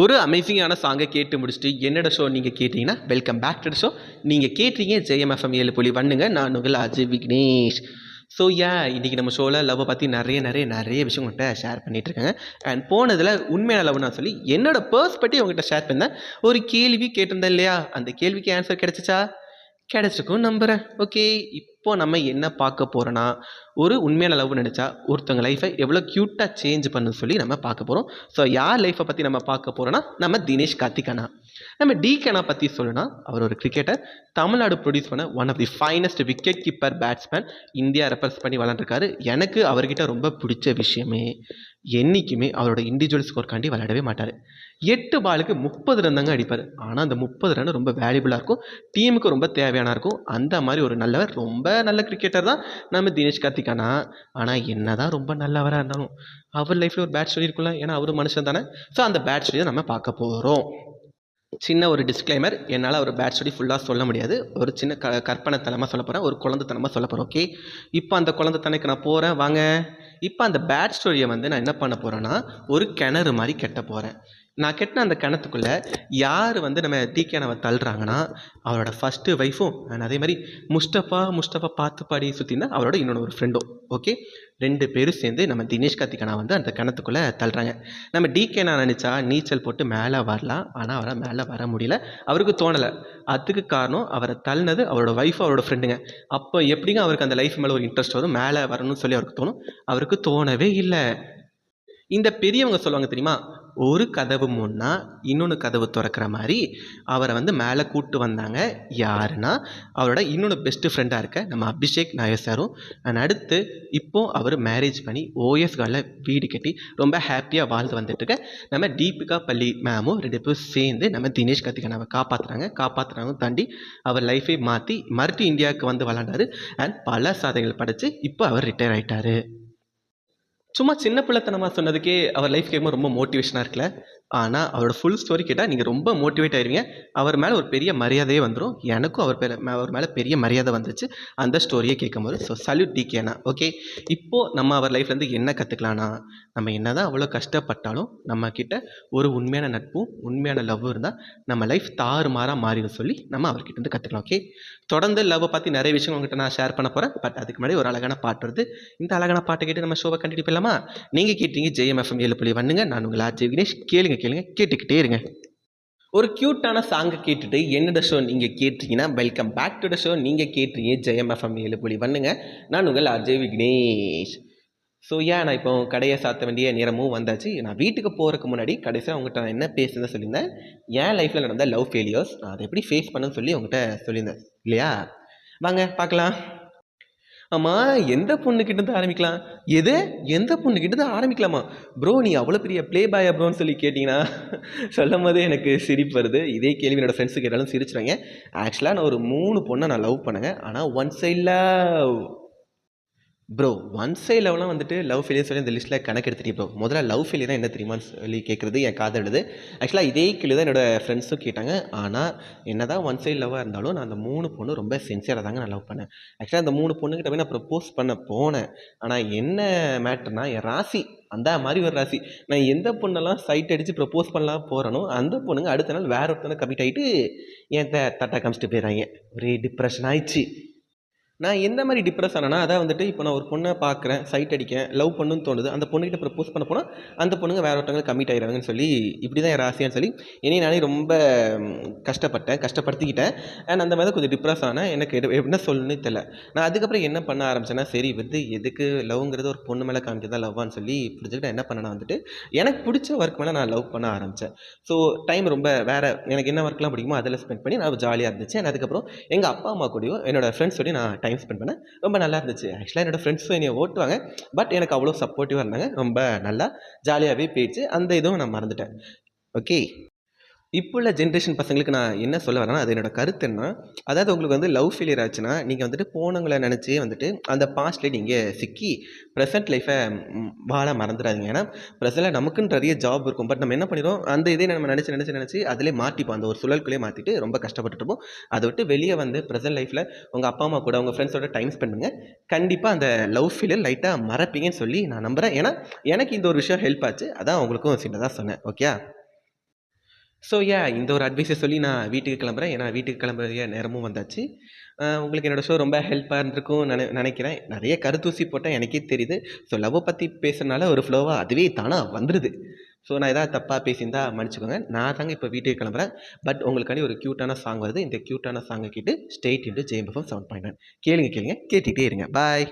ஒரு அமேசிங்கான சாங்கை கேட்டு முடிச்சுட்டு என்னோட ஷோ நீங்கள் கேட்டிங்கன்னா வெல்கம் பேக் டு ஷோ நீங்கள் கேட்டீங்க ஜெயம்எஃப்எம் ஏழு புள்ளி பண்ணுங்க நான் உங்கள் அஜய் விக்னேஷ். ஸோ ஏன் இன்றைக்கி நம்ம ஷோவில் லவ்வை பற்றி நிறைய நிறைய நிறைய விஷயம் உங்கள்கிட்ட ஷேர் பண்ணிட்டு இருக்கேங்க அண்ட் போனதில் உண்மையான லவ் நான் சொல்லி என்னோட பர்ஸ் பற்றி உங்கள்கிட்ட ஷேர் பண்ணேன் ஒரு கேள்வி கேட்டிருந்தேன் இல்லையா? அந்த கேள்விக்கு ஆன்சர் கிடச்சிச்சா? கிடச்சிருக்கும் நம்புகிறேன் ஓகே இப்போது நம்ம என்ன பார்க்க போகிறோன்னா ஒரு உண்மையான லவ் நினச்சா ஒருத்தவங்க லைஃப்பை எவ்வளோ க்யூட்டாக சேஞ்ச் பண்ணுன்னு சொல்லி நம்ம பார்க்க போகிறோம் ஸோ யார் லைஃப்பை பற்றி நம்ம பார்க்க போகிறோன்னா நம்ம தினேஷ் கார்த்திகனா நம்ம டிகேனா பற்றி சொல்லணும்னா அவர் ஒரு கிரிக்கெட்டர் தமிழ்நாடு ப்ரொடியூஸ் பண்ண one of the finest wicket keeper batsman India represent பண்ணி விளாண்டுருக்காரு எனக்கு அவர்கிட்ட ரொம்ப பிடிச்ச விஷயமே என்றைக்குமே அவரோட இண்டிவிஜுவல் ஸ்கோர்க்காண்டி விளையாடவே மாட்டார். எட்டு பாலுக்கு முப்பது ரன் தாங்க அடிப்பார். ஆனால் அந்த முப்பது ரன் ரொம்ப வேல்யூபிளாக இருக்கும். டீமுக்கு ரொம்ப தேவையான இருக்கும். அந்த மாதிரி ஒரு நல்லவர் ரொம்ப நல்ல கிரிக்கெட்டர் தான் நம்ம தினேஷ் கார்த்திகானா ஆனால் என்ன தான் ரொம்ப நல்லவராக இருந்தாலும் அவர் லைஃப்பில் ஒரு பேட் ஸ்டோரி இருக்குல்ல ஏன்னா அவர் மனுஷன் தானே. ஸோ அந்த பேட் ஸ்டோரி நம்ம பார்க்க போகிறோம் சின்ன ஒரு டிஸ்க்ளைமர் என்னால் ஒரு பேட் ஸ்டோரி ஃபுல்லாக சொல்ல முடியாது. ஒரு சின்ன க கற்பனைத்தனமாக சொல்ல போகிறேன் ஒரு குழந்தைத்தனமாக சொல்ல போகிறேன் ஓகே இப்போ அந்த குழந்தைத்தனைக்கு நான் போகிறேன் வாங்க. இப்போ அந்த பேட் ஸ்டோரியை வந்து நான் என்ன பண்ண போகிறேன்னா ஒரு கிணறு மாதிரி கெட்ட போகிறேன் நான் கெட்டின அந்த கிணத்துக்குள்ளே யார் வந்து நம்ம டீக்கேனவை தள்ளுறாங்கன்னா அவரோட ஃபஸ்ட்டு ஒய்ஃபும் அண்ட் அதே மாதிரி முஸ்டபா முஸ்டபா பார்த்து பாடி சுற்றினா அவரோட இன்னொன்று ஒரு ஃப்ரெண்டும் ஓகே ரெண்டு பேரும் சேர்ந்து நம்ம தினேஷ் கார்த்திகனா வந்து அந்த கிணத்துக்குள்ளே தள்ளுறாங்க. நம்ம டிகேனா நினச்சா நீச்சல் போட்டு மேலே வரலாம் ஆனால் அவரால் மேலே வர முடியல. அவருக்கு தோணலை. அதுக்கு காரணம் அவரை தள்ளினது அவரோட ஒய்ஃப் அவரோட ஃப்ரெண்டுங்க அப்போ எப்படிங்க அவருக்கு அந்த லைஃப் மேலே ஒரு இன்ட்ரெஸ்ட் வரும்? மேலே வரணும்னு சொல்லி அவருக்கு தோணும்? அவருக்கு தோணவே இல்லை. இந்த பெரியவங்க சொல்லுவாங்க தெரியுமா? ஒரு கதவு முன்னா இன்னொன்று கதவு திறக்கிற மாதிரி அவரை வந்து மேலே கூப்பிட்டு வந்தாங்க. யாருன்னா அவரோட இன்னொன்று பெஸ்ட்டு ஃப்ரெண்டாக இருக்க நம்ம அபிஷேக் நாயர் சாரும் அண்ட் அடுத்து இப்போது அவர் மேரேஜ் பண்ணி ஓஎஸ் காலில் வீடு கட்டி ரொம்ப ஹாப்பியாக வாழ்ந்து வந்துட்டுருக்க நம்ம தீபிகா பள்ளி மேமும் ரெண்டு பேரும் சேர்ந்து நம்ம தினேஷ் கத்திகனாவை காப்பாற்றுறாங்க காப்பாற்றுறாங்க தாண்டி அவர் லைஃபை மாற்றி மறுபடியும் இந்தியாவுக்கு வந்து விளாண்டாரு அண்ட் பல சாதனைகள் படைத்து இப்போ அவர் ரிட்டையர் ஆகிட்டார் சும்மா சின்ன பிள்ளைத்தனமாக சொன்னதுக்கே அவர் லைஃப் கேட்கும் ரொம்ப மோட்டிவேஷனாக இருக்கல. ஆனால் அவரோட ஃபுல் ஸ்டோரி கேட்டால் நீங்கள் ரொம்ப மோட்டிவேட் ஆயிருவீங்க. அவர் மேலே ஒரு பெரிய மரியாதையே வந்துடும் எனக்கும் அவர் பேர் அவர் மேலே பெரிய மரியாதை வந்துச்சு அந்த ஸ்டோரியை கேட்கும்போது ஸோ சல்யூட் டிகேனா ஓகே இப்போது நம்ம அவர் லைஃப்லேருந்து என்ன கற்றுக்கலாம்னா நம்ம என்ன தான் அவ்வளோ கஷ்டப்பட்டாலும் நம்மக்கிட்ட ஒரு உண்மையான நட்பும் உண்மையான லவ்வும் இருந்தால் நம்ம லைஃப் தாறுமாறாக மாறிடும் சொல்லி நம்ம அவர்கிட்டருந்து கற்றுக்கலாம் ஓகே தொடர்ந்து லவ்வை பற்றி நிறைய விஷயங்கள் உங்கள்கிட்ட நான் ஷேர் பண்ண போகிறேன் பட் அதுக்கு முன்னாடி ஒரு அழகான பாட்டு வருது. இந்த அழகான பாட்டை கேட்டு நம்ம ஷோவை கண்டிப்பாக போயிடலாமா நீங்கள் கேட்டீங்க ஜெயம்எஃப்எம் ஏழு புள்ளி பண்ணுங்க நான் உங்கள் ஆர்ஜி விக்னேஷ் கேளுங்க கேளுங்க. கேட்டுக்கிட்டே இருங்க. ஒரு க்யூட்டான சாங்கை கேட்டுட்டு என்னோட ஷோ நீங்கள் கேட்டீங்கன்னா welcome back to the show நீங்கள் கேட்டீங்க ஜெயம்எஃப்எம் ஏழு புள்ளி பண்ணுங்க நான் உங்கள் அஜய் விக்னேஷ் ஸோ ஏன் நான் இப்போ கடையை சாத்த வேண்டிய நேரமும் வந்தாச்சு. நான் வீட்டுக்கு போகிறதுக்கு முன்னாடி கடைசியாக உங்கள்கிட்ட நான் என்ன பேசுனேன் சொல்லியிருந்தேன். என் லைஃப்பில் நடந்த லவ் ஃபெயிலியர்ஸ் நான் அதை எப்படி ஃபேஸ் பண்ணுன்னு சொல்லி உங்கள்கிட்ட சொல்லியிருந்தேன். இல்லையா? வாங்க பார்க்கலாம். ஆமாம் எந்த பொண்ணுக்கிட்ட ஆரம்பிக்கலாம்? எது? எந்த பொண்ணுக்கிட்ட தான் ஆரம்பிக்கலாமா? ப்ரோ நீ அவ்வளோ பெரிய ப்ளே பாய் ப்ரோன்னு சொல்லி கேட்டிங்கன்னா சொல்லும் போதே எனக்கு சிரிப்பு வருது. இதே கேள்வி என்னோடய ஃப்ரெண்ட்ஸு கேட்டாலும் சிரிச்சுறாங்க ஆக்சுவலாக நான் ஒரு மூணு பொண்ணை நான் லவ் பண்ணுங்க. ஆனால் one side love bro one side லவ்லாம் வந்துட்டு லவ் ஃபெயிலியர் சொல்லி இந்த லிஸ்ட்டில் கணக்கு எடுத்துகிட்டு ப்ரோ முதல்ல லவ் ஃபெயிலியர் தான் என்ன தெரியுமான்னு சொல்லி கேட்குறது என் காதலுது ஆக்சுவலாக இதே கேள்வி தான் என்னோடய ஃப்ரெண்ட்ஸும் கேட்டாங்க. ஆனால் என்ன தான் ஒன் சைட் லவ்வாக இருந்தாலும் நான் அந்த மூணு பொண்ணு ரொம்ப சின்சியராக தாங்க நான் லவ் பண்ணேன். ஆக்சுவலாக அந்த மூணு பொண்ணுக்கிட்ட போய் நான் ப்ரப்போஸ் பண்ண போனேன். ஆனால் என்ன மேட்டர்னா என் ராசி அந்த மாதிரி ஒரு ராசி. நான் எந்த பொண்ணெல்லாம் சைட் அடித்து ப்ரப்போஸ் பண்ணலாம் போகிறனோ அந்த பொண்ணுங்க அடுத்த நாள் வேற ஒருத்தனை கமிட் ஆகிட்டு என் த தட்டா காமிச்சிட்டு போயிடறாங்க. ஒரே டிப்ரெஷன் ஆயிடுச்சு. நான் எந்த மாதிரி டிப்ரெஸ் ஆனேன்னா அதான் வந்துட்டு இப்போ நான் ஒரு பொண்ணை பார்க்குறேன் சைட் அடிக்கேன் லவ் பண்ணுன்னு தோணுது. அந்த பொண்ணுகிட்ட ப்ரப்போஸ் பண்ண போனால் அந்த பொண்ணுங்க வேற ஒருத்தவங்க கம்மிட் ஆயிடுறாங்கன்னு சொல்லி இப்படி தான் என் ராசியான்னு சொல்லி என்னை நானே ரொம்ப கஷ்டப்பட்டேன் கஷ்டப்படுத்திக்கிட்டேன். அண்ட் அந்த மாதிரி தான் கொஞ்சம் டிப்ரெஸ் ஆனேன். எனக்கு என்ன சொல்லணும்னு தெரியல. நான் அதுக்கப்புறம் என்ன பண்ண ஆரம்பிச்சேன்னா சரி வந்து எதுக்கு லவ்ங்கிறது ஒரு பொண்ணு மேலே காமிக்கிறதா லவ்வான்னு சொல்லி புரிஞ்சுக்கிட்டு என்ன பண்ணேன்னா வந்துட்டு எனக்கு பிடிச்ச ஒர்க் மேலே நான் லவ் பண்ண ஆரம்பித்தேன் ஸோ டைம் ரொம்ப வேறு எனக்கு என்ன ஒர்க்லாம் பிடிக்குமோ அதில் ஸ்பெண்ட் பண்ணி நான் ஜாலியாக இருந்துச்சு. அண்ட் அதுக்கப்புறம் எங்கள் அப்பா அம்மா கூடயும் என்னோட ஃப்ரெண்ட்ஸ் சொல்லி நான் டைம் ஸ்பெண்ட் பண்ணேன். ரொம்ப நல்லா இருந்துச்சு. ஆக்சுவலாக என்னோடய ஃப்ரெண்ட்ஸும் என்னை ஓட்டுவாங்க பட் எனக்கு அவ்வளோ சப்போர்ட்டிவாக இருந்தாங்க. ரொம்ப நல்லா ஜாலியாகவே போயிடுச்சு. அந்த இதுவும் நான் மறந்துட்டேன். ஓகே இப்போ உள்ள ஜென்ரேஷன் பசங்களுக்கு நான் என்ன சொல்ல வரேன்னா அது என்னோட கருத்து என்ன அதாவது உங்களுக்கு வந்து லவ் ஃபெயிலியர் ஆச்சுன்னா நீங்கள் வந்துட்டு போனவங்களை நினச்சி வந்துட்டு அந்த பாஸ்ட்லேயே நீங்கள் சிக்கி ப்ரெசென்ட் லைஃப்பை வாழ மறந்துடாதீங்க ஏன்னா ப்ரெசென்ட்டில் நமக்குன்னு நிறைய ஜாப் இருக்கும். பட் நம்ம என்ன பண்ணிடுவோம் அந்த இதே நம்ம நினச்சி நினச்சி நினச்சி அதிலே மாட்டிப்போம். அந்த ஒரு சுழல்குள்ளே மாற்றிட்டு ரொம்ப கஷ்டப்பட்டுருப்போம் அதை விட்டு வெளியே வந்து ப்ரெசென்ட் லைஃப்பில் உங்கள் அப்பா அம்மா கூட உங்கள் ஃப்ரெண்ட்ஸோட டைம் ஸ்பெண்ட் பண்ணுங்க. கண்டிப்பாக அந்த லவ் ஃபீலியர் லைட்டாக மறப்பீங்கன்னு சொல்லி நான் நம்புகிறேன் ஏன்னா எனக்கு இந்த ஒரு விஷயம் ஹெல்ப் ஆச்சு. அதான் உங்களுக்கும் சின்னதாக சொன்னேன். ஓகே ஸோ யா இந்த ஒரு அட்வைஸை சொல்லி நான் வீட்டுக்கு கிளம்புறேன். ஏன்னா வீட்டுக்கு கிளம்புற நேரமும் வந்தாச்சு. உங்களுக்கு என்னோட ஷோ ரொம்ப ஹெல்ப்பாக இருந்திருக்கும் நினை நினைக்கிறேன். நிறைய கருத்தூசி போட்டால் எனக்கே தெரியுது. ஸோ லவ்வை பற்றி பேசுறதுனால ஒரு ஃப்ளோவாக அதுவே தானாக வந்துடுது ஸோ நான் ஏதாவது தப்பாக பேசியிருந்தா மன்னிச்சுக்கோங்க. நான் தாங்க இப்போ வீட்டுக்கு கிளம்புறேன். பட் உங்களுக்காண்டி ஒரு க்யூட்டான சாங் வருது. இந்த க்யூட்டான சாங்கை கேட்டு stay tuned to Jayam FM seven point கேளுங்க கேளுங்க. கேட்டுகிட்டே இருங்க. பாய்